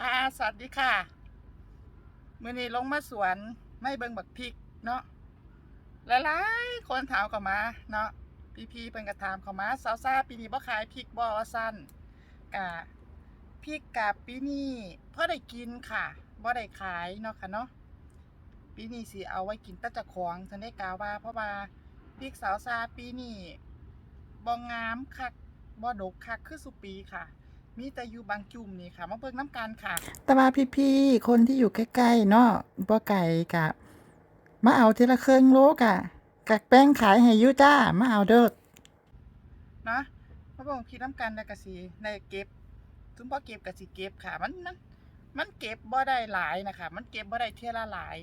ค่ะ สวัสดีค่ะ มื่อนี้ลงมาสวนไม่เบิ่งบักพริก เนาะหลายๆคนถามเข้ามา เนาะพี่ๆเพิ่นก็ถามเข้ามาสาวซาปีนี้บ่ขายพริกบ่ว่าซั่นกะพริกกับปีนี้พอได้กินค่ะบ่ได้ขายเนาะค่ะเนาะปีนี้สิเอาไว้กินตะจ้าของฉันได้กล่าวว่า เพราะว่าพริกสาวซาปีนี้บ่งามคักบ่ดกคักคือสุปีค่ะ มีแต่อยู่บางจุ่มนี่ค่ะ มาเบิ่งน้ำกันค่ะ แต่ว่าพี่ๆ คนที่อยู่ใกล้ๆ เนาะบ่ไก่กะ มาเอาทีละเครื่องโลกะกักแป้งขายให้อยู่จ้า มาเอาเด้อเนาะมาเบิ่งพี่น้ำกันแล้วก็สิได้เก็บถึงพอเก็บก็สิเก็บค่ะ มันมันมันเก็บบ่ได้หลายนะคะ มันเก็บบ่ได้เท่ยละหลาย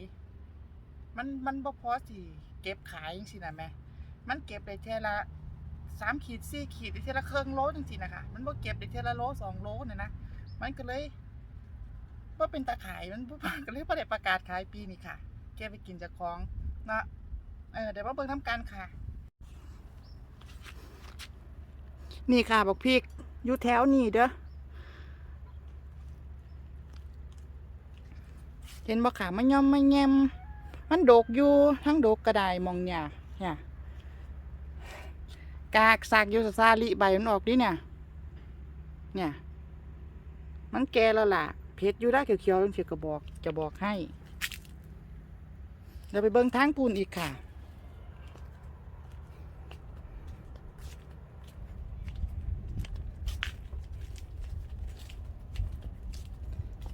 มันมันบ่พอสิเก็บขายจังซี่นะแม่ มันเก็บได้เท่ยละ สามขีดสี่ขีดได้เท่ยละครึ่งโลจังซี่นะคะมันบ่เก็บได้เทละโลสองโลน่ะนะมันก็เลยบ่าเป็นตาขายมันก็เลยบ่ได้ประกาศขายปีนี้ค่ะเก็บไปกินจากของนะเออเดี๋ยวมาเบิ่งทำกันค่ะ นี่ค่ะบอกพริกอยู่แถวนี่เด้อเห็นบ่ขามันย่อมมันแยมมันโดกอยู่ทั้งโดกกระไดมองเนี่ยเนี่ย กากสากยู่ซาลิใบมันออกดิเนี่ย เนี่ย มันแก่แล้วล่ะ เพชรอยู่ได้เขียวๆต้องเสียกระบอก จะบอกให้ เดี๋ยวไปเบิ้งทางปูนอีกค่ะ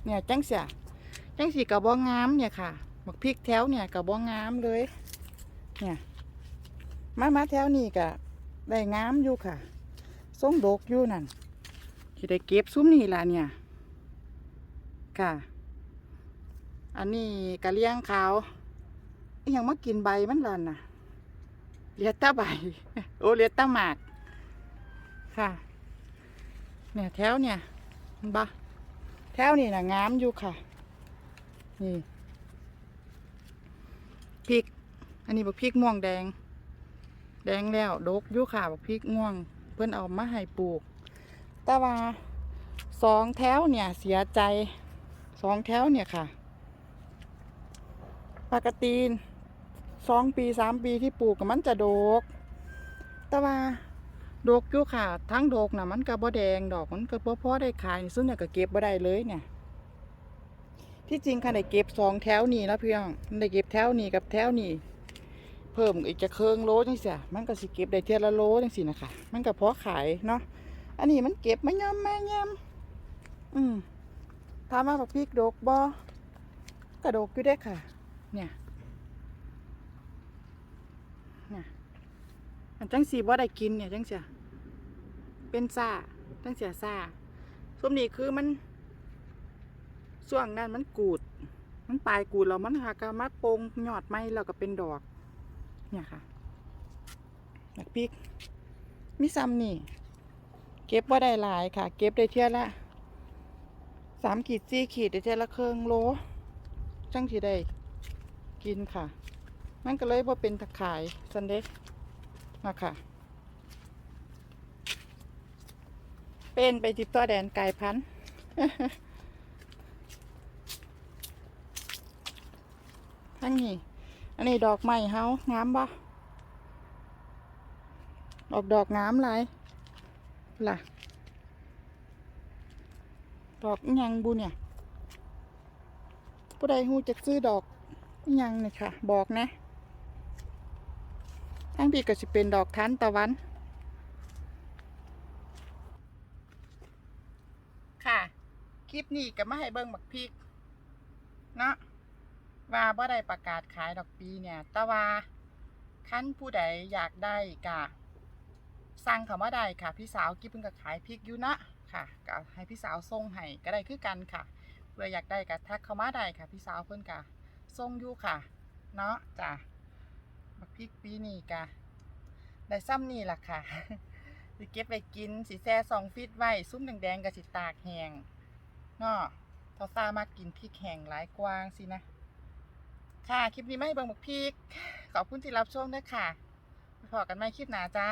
เนี่ยจังเสียจังสีกระบองงามเนี่ยค่ะบักพริกแถวเนี่ยกระบองงามเลย เนี่ย มามาแถวนี้กะ ได้งามอยู่ค่ะส้มดกอยู่นั่นที่ได้เก็บซุ้มนี่ล่ะเนี่ย ค่ะ อันนี้กะเลี้ยงขาวยังมากินใบมันล่ะนะเลียตาใบ โอ้เลียตาหมาก ค่ะ เนี่ยแถวเนี่ยเห็นปะแถวนี่นะงามอยู่ค่ะ นี่พริก อันนี้บักพริกม่วงแดง แดงแล้วดกยู่ค่ะบักพริกม่วง เพื่อนเอามาให้ปลูก แต่ว่าสองแถวเนี่ยเสียใจสองแถวเนี่ยค่ะ ปกติสองปีสามปีที่ปลูกก็มันจะดก แต่ว่าดกอยู่ค่ะ ทั้งดกนะมันก็บ่แดงดอกมันก็บ่พอได้ขายซึ่งเนี่ยก็เก็บบ่ได้เลยเนี่ย ที่จริงค่ะได้เก็บสองแถวนี้แล้วพี่องได้เก็บแถวนี้กับแถวนี้ เพิ่มอีกจะเครื่องโลจังซี่มันก็สิเก็บได้เทียละโลจังซี่นะคะมันก็พอขายเนาะอันนี้มันเก็บไม่ย่อมไม่ย่ำอืมถามว่าบักพริกดกบ่ก็ดกอยู่ได้ค่ะ เนี่ยเนี่ยอันจังสีบ่ได้กินเนี่ยจังเสียเป็นซาจังเสียซาส้มนี่คือมันช่วงนั้นมันกูด มันปลายกูดแล้วมันหากมาโปงหยอดไม้แล้วก็เป็นดอก เนี่ยค่ะดอกพริก มีซ้ำนี่ เก็บว่าได้หลายค่ะ เก็บได้เท่ยละสามขีดสี่ขีดได้เท่ยละเครื่องโลจังสีได้กินค่ะ มันก็เลยว่าเป็นตะขายสันเดมาค่ะ เป็นไปติดต่อแดนไก่พันธุ์ทั้งนี้ อันนี้ดอกไม้เฮางามบ่ดอกดอกงามหลายล่ะ ดอกอิหยังบุเนี่ย ผู้ใดหูจะซื้อดอกอิหยังเนี่ยค่ะ บอกนะทั้งปีก็สิเป็นดอกทานตะวัน ค่ะ คลิปนี้ก็มาให้เบิ่งบักพริก เนาะ ว่าบ่ได้ประกาศขายดอกปีเนี่ย แต่ว่าคันผู้ใดอยากได้ก็สั่งเขามาได้ค่ะ พี่สาวกิ๊บเพิ่งก็ขายพริกอยู่นะค่ะก็ให้พี่สาวส่งให้ก็ได้คือกันค่ะเพื่ออยากได้ก็ทักเขามาได้ค่ะ พี่สาวเพิ่นก็ส่งอยู่ค่ะ เนาะจ้ะบักพริกปีนี้กะได้ซ้ำนี่ล่ะค่ะสิเก็บไปกินสิแซ่สองฟิตไว้ซุ้มแดงๆกับสิตากแหงเนาะทอซ่ามากกินพริกแห้งหลายกวางสินะ ค่ะ คลิปนี้ไม่เบิ่งบักพีกขอบคุณที่รับชมด้วยค่ะไปพอกันไหม่คลิปหน้าจ้า